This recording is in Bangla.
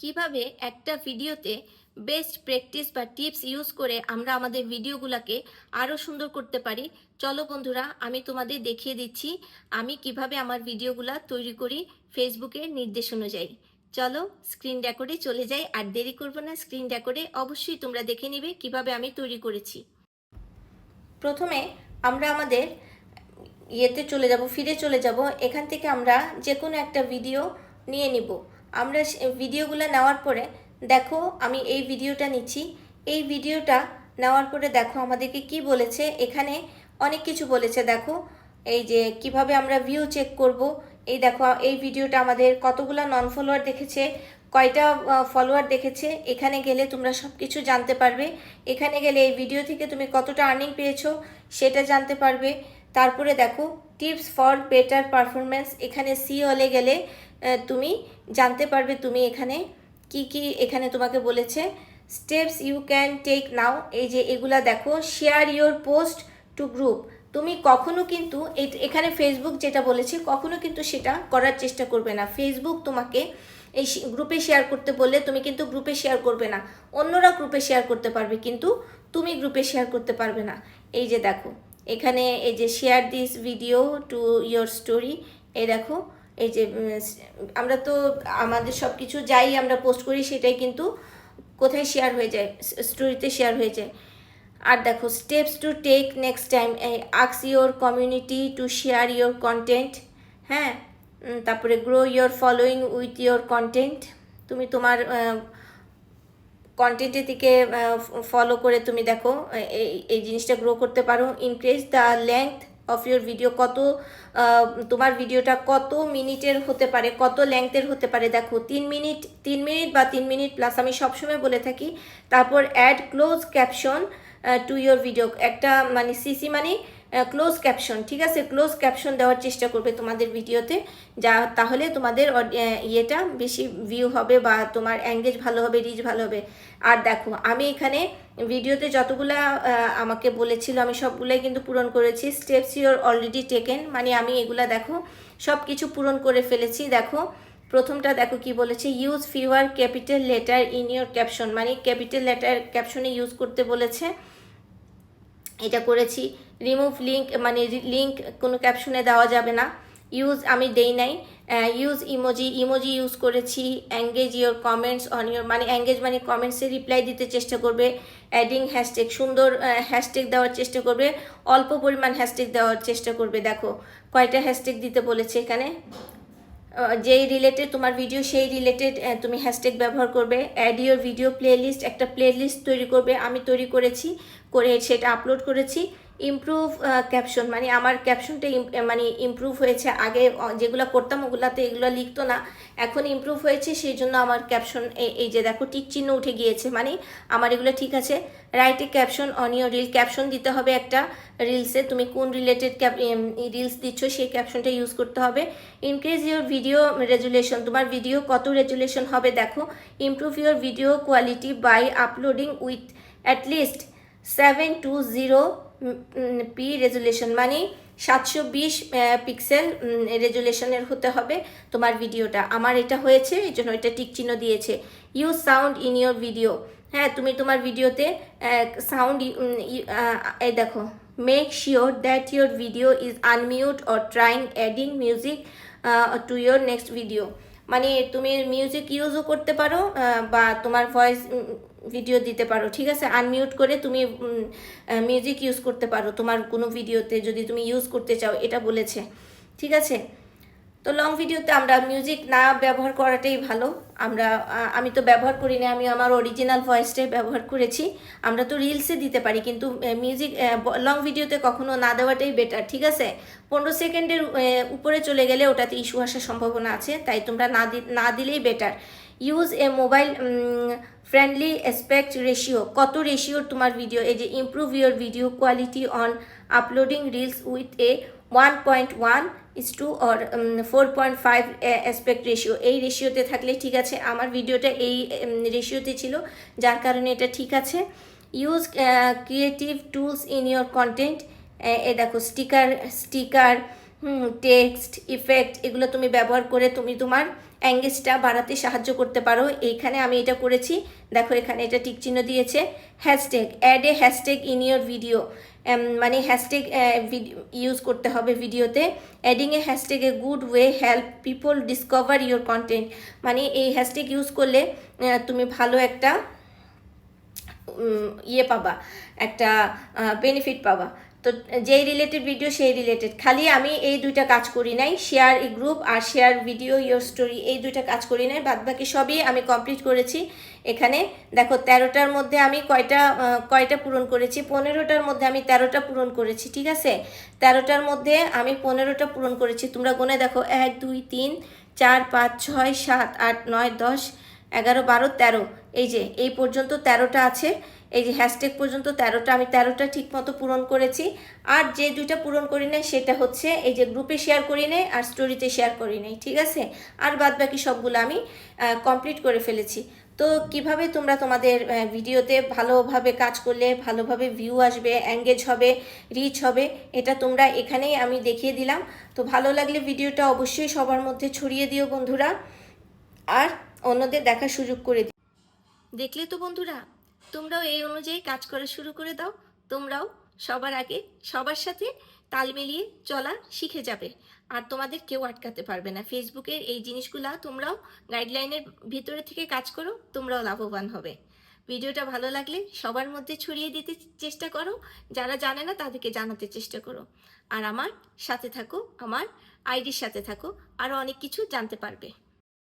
কীভাবে একটা ভিডিওতে বেস্ট প্র্যাকটিস বা টিপস ইউজ করে আমরা আমাদের ভিডিওগুলোকে আরও সুন্দর করতে পারি? চলো বন্ধুরা, আমি তোমাদের দেখিয়ে দিচ্ছি, আমি কীভাবে আমার ভিডিওগুলো তৈরি করি ফেসবুকের নির্দেশ অনুযায়ী। চলো স্ক্রিন রেকর্ডে চলে যাই, আর দেরি করব না স্ক্রিন রেকর্ডে অবশ্যই তোমরা দেখে নিবে কীভাবে আমি তৈরি করেছি। প্রথমে আমরা আমাদের ইয়েতে চলে যাব ফিরে চলে যাব, এখান থেকে আমরা যে কোনো একটা ভিডিও নিয়ে নিব। আমরা ভিডিওগুলো নেওয়ার পরে দেখো আমি এই ভিডিওটা নিচ্ছি। এই ভিডিওটা নেওয়ার পরে দেখো আমাদেরকে কি বলেছে, এখানে অনেক কিছু বলেছে দেখো। এই যে কীভাবে আমরা ভিউ চেক করব, এই দেখো এই ভিডিওটা আমাদের কতগুলো নন ফলোয়ার দেখেছে, কয়টা ফলোয়ার দেখেছে, এখানে গেলে তোমরা সব কিছু জানতে পারবে। এখানে গেলে এই ভিডিও থেকে তুমি কতটা আর্নিং পেয়েছ সেটা জানতে পারবে। তারপরে দেখো টিপস ফর বেটার পারফরমেন্স এখানে সি হলে গেলে তুমি জানতে পারবে তুমি এখানে কি কি এখানে তোমাকে বলেছে। Steps you can take now এই যে এগুলা দেখো share your post to group তুমি কখনো কিন্তু এখানে ফেসবুক যেটা বলেছে, কখনো কিন্তু সেটা করার চেষ্টা করবে না। ফেসবুক তোমাকে এই গ্রুপে শেয়ার করতে বললে তুমি কিন্তু গ্রুপে শেয়ার করবে না। অন্যরা গ্রুপে শেয়ার করতে পারবে, কিন্তু তুমি গ্রুপে শেয়ার করতে পারবে না। এই যে দেখো, এখানে এই যে share this video to your story এই দেখো এই যে আমরা তো আমাদের সব কিছু যাই আমরা পোস্ট করি সেটাই কিন্তু কোথায় শেয়ার হয়ে যায় স্টোরিতে শেয়ার হয়ে যায়। আর দেখো steps to take next time আক্স your community to share your content হ্যাঁ? তারপরে grow your following with your content তুমি তোমার কন্টেন্টের দিকে ফলো করে তুমি দেখো এই এই জিনিসটা গ্রো করতে পারো increase the length of your video কত তোমার ভিডিওটা কত মিনিটের হতে পারে, কত লেংথের হতে পারে, দেখো, তিন মিনিট তিন মিনিট বা তিন মিনিট প্লাস আমি সবসময় বলে থাকি, তারপর add close caption to your video একটা মানে সিসি মানে ক্লোজ ক্যাপশন ঠিক আছে? ক্লোজ ক্যাপশন দেওয়ার চেষ্টা করবে তোমাদের ভিডিওতে, যা তাহলে তোমাদের ইয়েটা বেশি ভিউ হবে বা তোমার অ্যাঙ্গেজ ভালো হবে রিচ ভালো হবে। আর দেখো, আমি এখানে ভিডিওতে যতগুলা আমাকে বলেছিল, আমি সবগুলাই কিন্তু পূরণ করেছি। স্টেপস ইউর অলরেডি টেকেন মানে আমি এগুলা দেখো সব কিছু পূরণ করে ফেলেছি। দেখো, প্রথমটা দেখো কি বলেছে use fewer capital letter in your caption মানে ক্যাপিটাল লেটার ক্যাপশনে ইউজ করতে বলেছে। এটা করেছি। রিমুভ লিঙ্ক মানে লিঙ্ক কোনো ক্যাপশনে দেওয়া যাবে না। ইউজ আমি দেই নাই। ইউজ ইমোজি ইমোজি ইউজ করেছি। Engage your comments on your মানে অ্যাঙ্গেজ মানে কমেন্টসে রিপ্লাই দিতে চেষ্টা করবে। অ্যাডিং হ্যাশট্যাগ সুন্দর হ্যাশট্যাগ দেওয়ার চেষ্টা করবে। অল্প পরিমাণ হ্যাশট্যাগ দেওয়ার চেষ্টা করবে, দেখো। কয়টা হ্যাশট্যাগ দিতে বলেছে এখানে? যেই রিলেটেড তোমার ভিডিও সেই রিলেটেড তুমি হ্যাশট্যাগ ব্যবহার করবে। অ্যাড ইউর ভিডিও প্লেলিস্ট একটা প্লেলিস্ট তৈরি করবে। আমি তৈরি করেছি, করে সেটা আপলোড করেছি। ইমপ্রুভ ক্যাপশন মানে আমার ক্যাপশনটা মানে ইমপ্রুভ হয়েছে। আগে যেগুলো করতাম, ওগুলাতে এগুলো লিখতো না। এখন ইমপ্রুভ হয়েছে, সেই জন্য আমার ক্যাপশন এই যে দেখো, টিক চিহ্ন উঠে গিয়েছে। মানে আমার এগুলো ঠিক আছে। রাইটে caption on your reel caption দিতে হবে একটা রিলসে তুমি কোন রিলেটেড ক্যাপ রিলস দিচ্ছ, সেই ক্যাপশনটা ইউজ করতে হবে। ইনক্রিজ ইউর ভিডিও রেজুলেশন তোমার ভিডিও কত রেজুলেশন হবে দেখো। Improve your video quality by uploading with at least seven two zero p resolution মানে সাতশো বিশ পিক্সেল রেজুলেশনের হতে হবে তোমার ভিডিওটা। আমার এটা হয়েছে, এই জন্য এটা চিহ্ন দিয়েছে। Use sound in your video হ্যাঁ তুমি তোমার ভিডিওতে সাউন্ড এই দেখো make sure that your video is unmute or trying adding music to your next video মানে তুমি মিউজিক ইউজও করতে পারো বা তোমার ভয়েস ভিডিও দিতে পারো, ঠিক আছে? আনমিউট করে তুমি মিউজিক ইউজ করতে পারো। তোমার কোনো ভিডিওতে যদি তুমি ইউজ করতে চাও, এটা বলেছে, ঠিক আছে? তো লং ভিডিওতে আমরা মিউজিক না ব্যবহার করাটাই ভালো। আমরা আমি তো ব্যবহার করি না আমি আমার অরিজিনাল ভয়েসটাই ব্যবহার করেছি। আমরা তো রিলসে দিতে পারি, কিন্তু মিউজিক লং ভিডিওতে কখনো না দেওয়াটাই বেটার ঠিক আছে? পনেরো সেকেন্ডের উপরে চলে গেলে ওটাতে ইস্যু আসার সম্ভাবনা আছে, তাই তোমরা না দি, না দিলেই better use a mobile friendly aspect ratio কত রেশিওর তোমার ভিডিও এই যে improve your video quality on uploading reels with a one point one is two or four point five aspect ratio এই রেশিওতে থাকলে ঠিক আছে। আমার ভিডিওটা এই রেশিওতে ছিল। যার কারণে এটা ঠিক আছে। Use creative tools in your content এ দেখো স্টিকার স্টিকার টেক্সট ইফেক্ট এগুলো তুমি ব্যবহার করে তুমি তোমার অ্যাঙ্গেজটা বাড়াতে সাহায্য করতে পারো। এইখানে আমি এটা করেছি। দেখো, এখানে এটা টিক চিহ্ন দিয়েছে। Hashtag add a hashtag in your video মানে হ্যাশট্যাগ ইউজ করতে হবে ভিডিওতে adding a hashtag a good way help people discover your content মানে এই হ্যাশট্যাগ ইউজ করলে তুমি ভালো একটা ইয়ে পাবা, একটা বেনিফিট পাবা। তো যেই রিলেটেড ভিডিও সেই রিলেটেড খালি আমি এই দুইটা কাজ করি নাই শেয়ার ই গ্রুপ আর শেয়ার ভিডিও ইয়োর স্টোরি এই দুইটা কাজ করি নাই। বাদ বাকি সবই আমি কমপ্লিট করেছি এখানে। দেখো, তেরোটার মধ্যে আমি কয়টা কয়টা পূরণ করেছি? পনেরোটার মধ্যে আমি তেরোটা পূরণ করেছি, ঠিক আছে? তেরোটার মধ্যে আমি পনেরোটা পূরণ করেছি। তোমরা গুনে দেখো, এক, দুই, তিন, চার, পাঁচ, ছয়, সাত, আট, নয়, দশ, এগারো, বারো, তেরো। এই যে, এই পর্যন্ত তেরোটা আছে। এই যে হ্যাশট্যাগ পর্যন্ত তেরোটা, আমি তেরোটা ঠিক মতো পূরণ করেছি। আর যে দুইটা পূরণ করি নাই, সেটা হচ্ছে এই যে গ্রুপে শেয়ার করি নাই আর স্টোরিতে শেয়ার করি নাই, ঠিক আছে? আর বাদ বাকি সবগুলো আমি কমপ্লিট করে ফেলেছি। তো কীভাবে তোমরা তোমাদের ভিডিওতে ভালোভাবে কাজ করলে, ভালোভাবে ভিউ আসবে অ্যাঙ্গেজ হবে রিচ হবে, এটা তোমরা এখানেই আমি দেখিয়ে দিলাম। তো ভালো লাগলে ভিডিওটা অবশ্যই সবার মধ্যে ছড়িয়ে দিও বন্ধুরা। আর অন্যদের দেখার সুযোগ করে দিও। দেখলে তো বন্ধুরা তোমরাও এই অনুযায়ী কাজ করা শুরু করে দাও। তোমরাও সবার আগে সবার সাথে তাল মিলিয়ে চলা শিখে যাবে। আর তোমাদের কেউ আটকাতে পারবে না। ফেসবুকের এই জিনিসগুলা তোমরাও গাইডলাইনের ভিতরে থেকে কাজ করো, তোমরাও লাভবান হবে। ভিডিওটা ভালো লাগলে সবার মধ্যে ছড়িয়ে দিতে চেষ্টা করো। যারা জানে না তাদেরকে জানাতে চেষ্টা করো। আর আমার সাথে থাকো, আমার আইডির সাথে থাকো আরও অনেক কিছু জানতে পারবে।